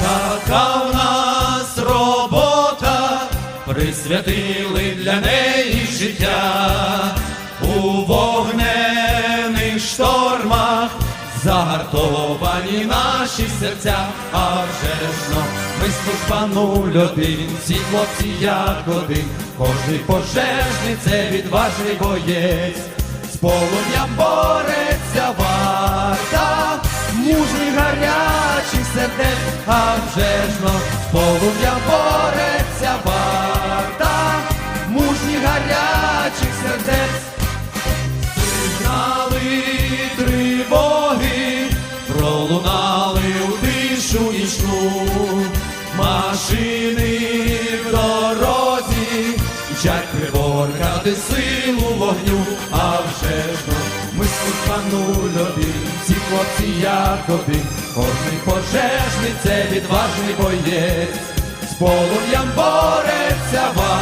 Така в нас робота, присвятили для неї життя. У вогнених штормах, загартовані наші серця, а вже ж но ми служба нуль один, всі хлопці як один, кожний пожежний це відважний боєць, з полум'ям бореться варта, мужний гаря сердець, а вже ж но з полум'ям бореться варта, мужніх гарячих сердець. Сигнали тривоги пролунали у тишу нічну, машини в дорозі, вчать приборкати силу вогню, а вже ж ну, ми нуль один, всі хлопці як один, кожний пожежний це відважний боєць, з полум'ям бореться ва.